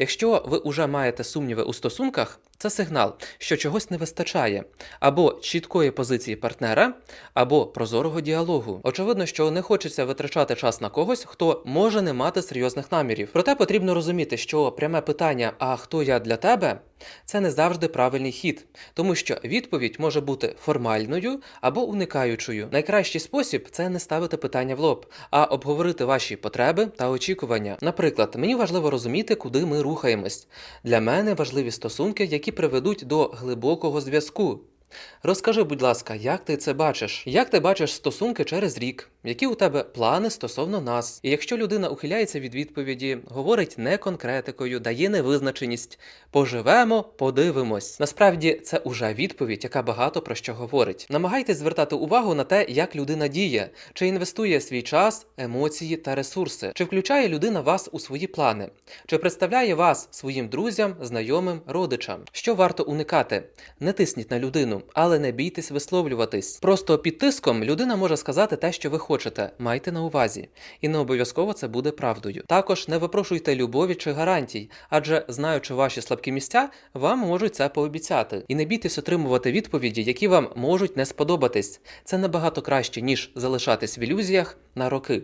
Якщо ви вже маєте сумніви у стосунках, це сигнал, що чогось не вистачає, або чіткої позиції партнера, або прозорого діалогу. Очевидно, що не хочеться витрачати час на когось, хто може не мати серйозних намірів. Проте потрібно розуміти, що пряме питання А хто я для тебе? Це не завжди правильний хід, тому що відповідь може бути формальною або уникаючою. Найкращий спосіб це не ставити питання в лоб, а обговорити ваші потреби та очікування. Наприклад, мені важливо розуміти, куди ми рухаємось. Для мене важливі стосунки, які приведуть до глибокого зв'язку. Розкажи, будь ласка, як ти це бачиш? Як ти бачиш стосунки через рік? Які у тебе плани стосовно нас? І якщо людина ухиляється від відповіді, говорить не конкретикою, дає невизначеність, поживемо, подивимось. Насправді це уже відповідь, яка багато про що говорить. Намагайтесь звертати увагу на те, як людина діє, чи інвестує свій час, емоції та ресурси, чи включає людина вас у свої плани, чи представляє вас своїм друзям, знайомим, родичам. Що варто уникати? Не тисніть на людину, але не бійтесь висловлюватись. Просто під тиском людина може сказати те, що ви хочете. Майте на увазі, і не обов'язково це буде правдою. Також не випрошуйте любові чи гарантій, адже знаючи ваші слабкі місця, вам можуть це пообіцяти. І не бійтесь отримувати відповіді, які вам можуть не сподобатись. Це набагато краще ніж залишатись в ілюзіях на роки.